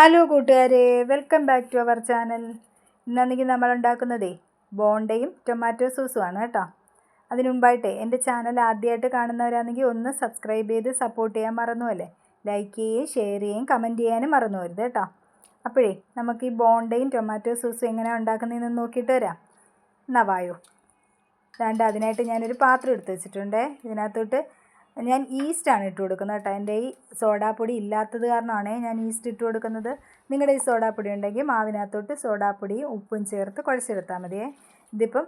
Hello കൂട്ടുകാരെ. Welcome back to our channel ഇന്നാണെങ്കിൽ നമ്മൾ ഉണ്ടാക്കുന്നതേ ബോണ്ടയും ടൊമാറ്റോ സോസുമാണ് കേട്ടോ. അതിനു മുമ്പായിട്ടേ എന്റെ ചാനൽ ആദ്യമായിട്ട് കാണുന്നവരാണെങ്കിൽ ഒന്ന് സബ്സ്ക്രൈബ് ചെയ്ത് സപ്പോർട്ട് ചെയ്യാൻ മറന്നുമല്ലേ ലൈക്ക് ചെയ്യുകയും ഷെയർ ചെയ്യുകയും കമന്റ് ചെയ്യാനും മറന്നു വരുത് കേട്ടോ. അപ്പോഴേ നമുക്ക് ഈ ബോണ്ടയും ടൊമാറ്റോ സോസും എങ്ങനെയാണ് ഉണ്ടാക്കുന്നതെന്ന് നോക്കിയിട്ട് വരാം. എന്നാ വായോ. രണ്ട് അതിനായിട്ട് ഞാനൊരു പാത്രം എടുത്ത് വെച്ചിട്ടുണ്ട്. ഇതിനകത്തോട്ട് ഞാൻ ഈസ്റ്റാണ് ഇട്ട് കൊടുക്കുന്നത് കേട്ടോ. എന്റെ ഈ സോഡാപ്പൊടി ഇല്ലാത്തത് കാരണമാണ് ഞാൻ ഈസ്റ്റ് ഇട്ട് കൊടുക്കുന്നത്. നിങ്ങളുടെ ഈ സോഡാപ്പൊടി ഉണ്ടെങ്കിൽ മാവിനകത്തോട്ട് സോഡാപ്പൊടി ഉപ്പും ചേർത്ത് കുഴച്ചെടുത്താൽ മതിയേ. ഇതിപ്പം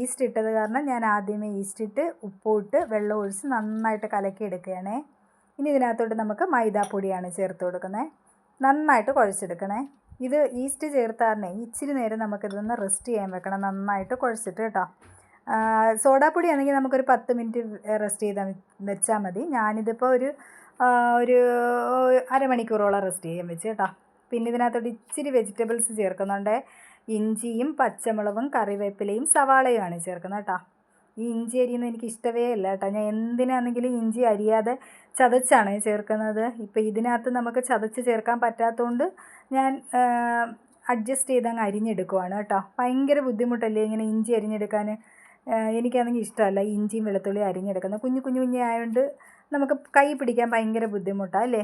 ഈസ്റ്റ് ഇട്ടത് കാരണം ഞാൻ ആദ്യമേ ഈസ്റ്റ് ഇട്ട് ഉപ്പും ഇട്ട് വെള്ളം ഒഴിച്ച് നന്നായിട്ട് കലക്കി എടുക്കുകയാണേ. ഇനി ഇതിനകത്തോട്ട് നമുക്ക് മൈദാപ്പൊടിയാണ് ചേർത്ത് കൊടുക്കുന്നത് നന്നായിട്ട് കുഴച്ചെടുക്കണേ. ഇത് ഈസ്റ്റ് ചേർത്താറിനെ ഇച്ചിരി നേരം നമുക്കിതൊന്ന് റെസ്റ്റ് ചെയ്യാൻ വെക്കണം. നന്നായിട്ട് കുഴച്ചിട്ട് കേട്ടോ. സോഡാപ്പൊടി ആണെങ്കിൽ നമുക്കൊരു പത്ത് മിനിറ്റ് റെസ്റ്റ് ചെയ്താൽ വെച്ചാൽ മതി. ഞാനിതിപ്പോൾ ഒരു ഒരു അരമണിക്കൂറോളം റെസ്റ്റ് ചെയ്യാൻ വെച്ച് കേട്ടോ. പിന്നെ ഇതിനകത്തോട്ട് ഇച്ചിരി വെജിറ്റബിൾസ് ചേർക്കുന്നുണ്ട്. ഇഞ്ചിയും പച്ചമുളകും കറിവേപ്പിലയും സവാളയുമാണ് ചേർക്കുന്നത് കേട്ടോ. ഈ ഇഞ്ചി അരിയുന്നത് എനിക്ക് ഇഷ്ടമേ അല്ല കേട്ടോ. ഞാൻ എന്തിനാണെങ്കിലും ഇഞ്ചി അരിയാതെ ചതച്ചാണ് ചേർക്കുന്നത്. ഇപ്പോൾ ഇതിനകത്ത് നമുക്ക് ചതച്ച് ചേർക്കാൻ പറ്റാത്തതുകൊണ്ട് ഞാൻ അഡ്ജസ്റ്റ് ചെയ്ത് അങ്ങ് അരിഞ്ഞെടുക്കുവാണ് കേട്ടോ. ഭയങ്കര ബുദ്ധിമുട്ടല്ലേ ഇങ്ങനെ ഇഞ്ചി അരിഞ്ഞെടുക്കാൻ എനിക്കാണെങ്കിൽ ഇഷ്ടമല്ല ഇഞ്ചിയും വെളുത്തുള്ളിയും അരിഞ്ഞെടുക്കുന്നത്. കുഞ്ഞു കുഞ്ഞു കുഞ്ഞു ആയതുകൊണ്ട് നമുക്ക് കൈ പിടിക്കാൻ ഭയങ്കര ബുദ്ധിമുട്ടാണ് അല്ലേ?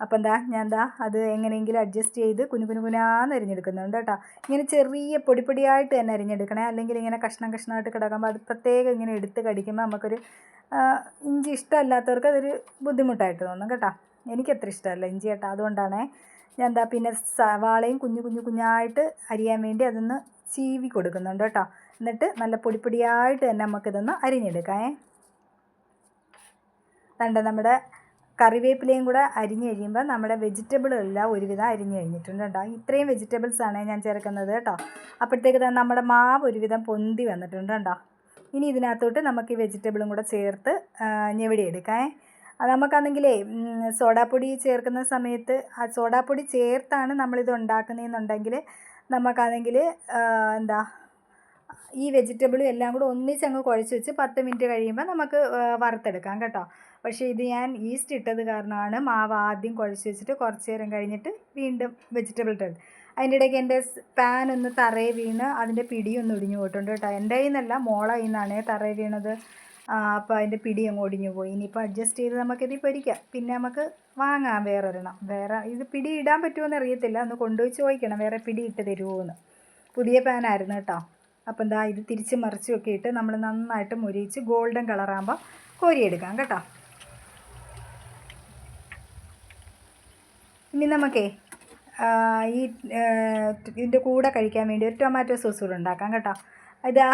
അപ്പം എന്താ ഞാൻ എന്താ അത് എങ്ങനെയെങ്കിലും അഡ്ജസ്റ്റ് ചെയ്ത് കുഞ്ഞു കുഞ്ഞു കുനാന്ന് അരിഞ്ഞെടുക്കുന്നുണ്ട് കേട്ടോ. ഇങ്ങനെ ചെറിയ പൊടിപ്പൊടിയായിട്ട് തന്നെ അരിഞ്ഞെടുക്കണേ. അല്ലെങ്കിൽ ഇങ്ങനെ കഷ്ണം കഷ്ണമായിട്ട് കിടക്കുമ്പോൾ അത് പ്രത്യേകം ഇങ്ങനെ എടുത്ത് കടിക്കുമ്പോൾ നമുക്കൊരു ഇഞ്ചി ഇഷ്ടമല്ലാത്തവർക്ക് അതൊരു ബുദ്ധിമുട്ടായിട്ട് തോന്നും കേട്ടോ. എനിക്കത്ര ഇഷ്ടമല്ല ഇഞ്ചി കേട്ടോ. അതുകൊണ്ടാണേ ഞാൻ എന്താ പിന്നെ സവാളയും കുഞ്ഞു കുഞ്ഞു കുഞ്ഞായിട്ട് അരിയാൻ വേണ്ടി അതൊന്ന് ചീവി കൊടുക്കുന്നുണ്ട് കേട്ടോ. എന്നിട്ട് നല്ല പൊടിപ്പൊടിയായിട്ട് തന്നെ നമുക്കിതൊന്ന് അരിഞ്ഞെടുക്കാമേ കണ്ട നമ്മുടെ കറിവേപ്പിലയും കൂടെ അരിഞ്ഞ് കഴിയുമ്പോൾ നമ്മുടെ വെജിറ്റബിളെല്ലാം ഒരുവിധം അരിഞ്ഞ് കഴിഞ്ഞിട്ടുണ്ട് കേട്ടോ. ഇത്രയും വെജിറ്റബിൾസ് ആണ് ഞാൻ ചേർക്കുന്നത് കേട്ടോ. അപ്പോഴത്തേക്ക് തന്നെ നമ്മുടെ മാവ് ഒരുവിധം പൊന്തി വന്നിട്ടുണ്ട് കേട്ടോ. ഇനി ഇതിനകത്തോട്ട് നമുക്ക് ഈ വെജിറ്റബിളും കൂടെ ചേർത്ത് ഞെവിടിയെടുക്കാം അത് നമുക്കാണെങ്കിലേ സോഡാപ്പൊടി ചേർക്കുന്ന സമയത്ത് ആ സോഡാപ്പൊടി ചേർത്താണ് നമ്മളിത് ഉണ്ടാക്കുന്നതെന്നുണ്ടെങ്കിൽ നമുക്കാണെങ്കിൽ എന്താ ഈ വെജിറ്റബിളും എല്ലാം കൂടെ ഒന്നിച്ച് അങ്ങ് കുഴച്ച് വെച്ച് പത്ത് മിനിറ്റ് കഴിയുമ്പോൾ നമുക്ക് വറുത്തെടുക്കാം കേട്ടോ. പക്ഷേ ഇത് ഞാൻ ഈസ്റ്റ് ഇട്ടത് കാരണമാണ് മാവ് ആദ്യം കുഴച്ച് വെച്ചിട്ട് കുറച്ച് നേരം കഴിഞ്ഞിട്ട് വീണ്ടും വെജിറ്റബിൾ ഇട്ടത്. അതിന്റെ ഇടയ്ക്ക് എന്റെ പാൻ ഒന്ന് തറയെ വീണ് അതിന്റെ പിടിയൊന്ന് ഒടിഞ്ഞു പോയിട്ടുണ്ട് കേട്ടോ. എന്റെ കയ്യിൽ നിന്നല്ല മോള കയ്യിൽ നിന്നാണ് തറയെ വീണത്. അപ്പോൾ അതിന്റെ പിടി അങ്ങ് ഒടിഞ്ഞു പോയി. ഇനിയിപ്പോൾ അഡ്ജസ്റ്റ് ചെയ്ത് നമുക്കിത് പൊരിക്കാം. പിന്നെ നമുക്ക് വാങ്ങാം വേറൊരെണ്ണം. വേറെ ഇത് പിടി ഇടാൻ പറ്റുമോയെന്ന് അറിയത്തില്ല. ഒന്ന് കൊണ്ടുപോയി ചോദിക്കണം. വേറെ പിടി ഇട്ട് തരുമോ എന്ന് പുതിയ പാനായിരുന്നു കേട്ടോ. അപ്പം എന്താ ഇത് തിരിച്ച് മറിച്ച് ഒക്കെ ഇട്ട് നമ്മൾ നന്നായിട്ട് മുരിയിച്ച് ഗോൾഡൻ കളറാകുമ്പോൾ കോരിയെടുക്കാം കേട്ടോ. ഇനി നമുക്കേ ഈ ഇതിന്റെ കൂടെ കഴിക്കാൻ വേണ്ടി ഒരു ടൊമാറ്റോ സോസ് കൂടെ ഉണ്ടാക്കാം കേട്ടോ. ഇതാ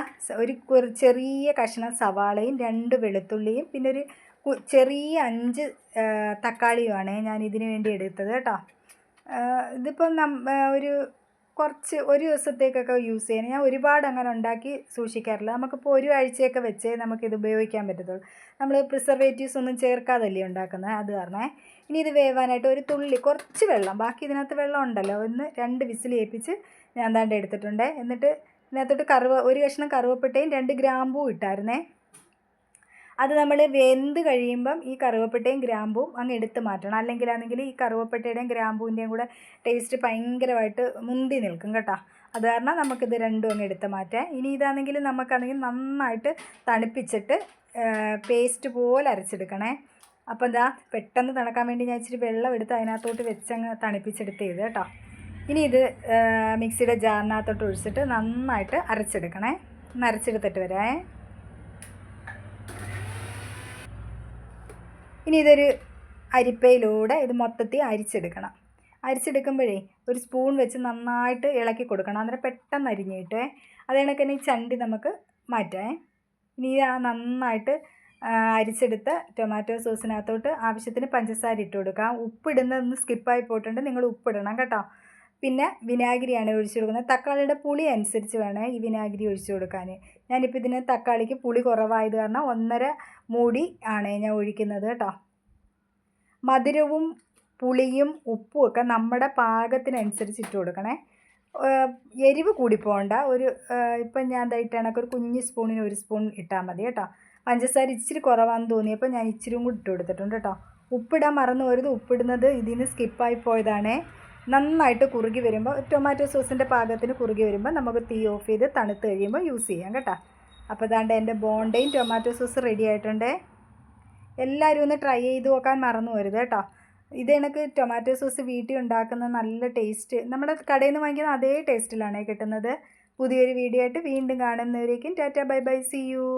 ഒരു ചെറിയ കഷ്ണം സവാളയും രണ്ട് വെളുത്തുള്ളിയും പിന്നെ ഒരു ചെറിയ അഞ്ച് തക്കാളിയുമാണ് ഞാൻ ഇതിന് വേണ്ടി എടുത്തത് കേട്ടോ. ഇതിപ്പം നം ഒരു കുറച്ച് ഒരു ദിവസത്തേക്കൊക്കെ യൂസ് ചെയ്യാൻ. ഞാൻ ഒരുപാട് അങ്ങനെ ഉണ്ടാക്കി സൂക്ഷിക്കാറില്ല. നമുക്കിപ്പോൾ ഒരു ആഴ്ചയൊക്കെ വെച്ച് നമുക്കിത് ഉപയോഗിക്കാൻ പറ്റത്തുള്ളൂ. നമ്മൾ പ്രിസർവേറ്റീവ്സ് ഒന്നും ചേർക്കാതല്ലേ ഉണ്ടാക്കുന്നത് അത് കാരണേ. ഇനി ഇത് വേവാനായിട്ട് ഒരു തുള്ളി കുറച്ച് വെള്ളം ബാക്കി ഇതിനകത്ത് വെള്ളം ഉണ്ടല്ലോ. ഒന്ന് രണ്ട് വിസിൽ ഏൽപ്പിച്ച് ഞാൻ താണ്ട് എടുത്തിട്ടുണ്ട്. എന്നിട്ട് ഇതിനകത്തോട്ട് കറുവ ഒരു കഷ്ണം കറുവപ്പട്ടയും രണ്ട് ഗ്രാമ്പൂ ഇട്ടായിരുന്നേ. അത് നമ്മൾ വെന്ത് കഴിയുമ്പം ഈ കറുവപ്പട്ടയും ഗ്രാമ്പും അങ്ങ് എടുത്ത് മാറ്റണം. അല്ലെങ്കിൽ ഈ കറുവപ്പട്ടയുടെയും ഗ്രാമ്പൂവിന്റെയും കൂടെ ടേസ്റ്റ് ഭയങ്കരമായിട്ട് മുന്തി നിൽക്കും കേട്ടോ. അത് കാരണം നമുക്കിത് രണ്ടും അങ്ങ് എടുത്ത് മാറ്റാം. ഇനി ഇതാണെങ്കിൽ നമുക്കാണെങ്കിൽ നന്നായിട്ട് തണുപ്പിച്ചിട്ട് പേസ്റ്റ് പോലെ അരച്ചെടുക്കണേ. അപ്പോൾ എന്താ പെട്ടെന്ന് തണുക്കാൻ വേണ്ടി ഞാൻ ഇച്ചിരി വെള്ളം എടുത്ത് അതിനകത്തോട്ട് വെച്ചങ്ങ് തണുപ്പിച്ചെടുത്ത് ചെയ്ത് കേട്ടോ. ഇനി ഇത് മിക്സിയുടെ ജാറിനകത്തോട്ട് ഒഴിച്ചിട്ട് നന്നായിട്ട് അരച്ചെടുക്കണേ. ഒന്ന് അരച്ചെടുത്തിട്ട് വരാമേ ഇനി ഇതൊരു അരിപ്പയിലൂടെ ഇത് മൊത്തത്തിൽ അരിച്ചെടുക്കണം. അരിച്ചെടുക്കുമ്പോഴേ ഒരു സ്പൂൺ വെച്ച് നന്നായിട്ട് ഇളക്കി കൊടുക്കണം. അന്നേരം പെട്ടെന്ന് അരിഞ്ഞ് കിട്ടുമേ അത് ചണ്ടി നമുക്ക് മാറ്റാം ഇനി ആ നന്നായിട്ട് അരിച്ചെടുത്ത ടൊമാറ്റോ സോസിനകത്തോട്ട് ആവശ്യത്തിന് പഞ്ചസാര ഇട്ട് കൊടുക്കാം ഉപ്പിടുന്നതൊന്ന് സ്കിപ്പായി പോയിട്ടുണ്ട്. നിങ്ങൾ ഉപ്പിടണം കേട്ടോ. പിന്നെ വിനാഗിരിയാണ് ഒഴിച്ചു കൊടുക്കുന്നത്. തക്കാളിയുടെ പുളി അനുസരിച്ച് വേണേ ഈ വിനാഗിരി ഒഴിച്ചു കൊടുക്കാൻ. ഞാനിപ്പോൾ ഇതിന് തക്കാളിക്ക് പുളി കുറവായത് കാരണം ഒന്നര മൂടി ആണ് ഞാൻ ഒഴിക്കുന്നത് കേട്ടോ. മധുരവും പുളിയും ഉപ്പും ഒക്കെ നമ്മുടെ പാകത്തിനനുസരിച്ച് ഇട്ട് കൊടുക്കണേ. എരിവ് കൂടി പോകണ്ട. ഒരു ഇപ്പം ഞാൻ ഇതായിട്ടാണ് ഒരു കുഞ്ഞു സ്പൂണിന് ഒരു സ്പൂൺ ഇട്ടാൽ മതി കേട്ടോ. പഞ്ചസാര ഇച്ചിരി കുറവാന്ന് തോന്നിയപ്പോൾ ഞാൻ ഇച്ചിരിയും കൂടി ഇട്ട് കൊടുത്തിട്ടുണ്ട് കേട്ടോ. ഉപ്പിടാൻ മറന്നു പോയത് ഉപ്പിടുന്നത് ഇതിൽ നിന്ന് സ്കിപ്പായി പോയതാണേ. നന്നായിട്ട് കുറുകി വരുമ്പോൾ ടൊമാറ്റോ സോസിന്റെ പാകത്തിന് കുറുകി വരുമ്പോൾ നമുക്ക് തീ ഓഫ് ചെയ്ത് തണുത്ത് കഴിയുമ്പോൾ യൂസ് ചെയ്യാം കേട്ടോ. അപ്പോൾ ഇതാണ്ട് എന്റെ ബോണ്ടയും ടൊമാറ്റോ സോസ് റെഡി ആയിട്ടുണ്ട്. എല്ലാവരും ഒന്ന് ട്രൈ ചെയ്ത് നോക്കാൻ മറന്നു വരുത് കേട്ടോ. ഇത് എനിക്ക് ടൊമാറ്റോ സോസ് വീട്ടിൽ ഉണ്ടാക്കുന്ന നല്ല ടേസ്റ്റ് നമ്മുടെ കടയിൽ നിന്ന് വാങ്ങിക്കുന്ന അതേ ടേസ്റ്റിലാണ് കിട്ടുന്നത്. പുതിയൊരു വീഡിയോ ആയിട്ട് വീണ്ടും കാണുന്നവരേക്കും tata bye bye see you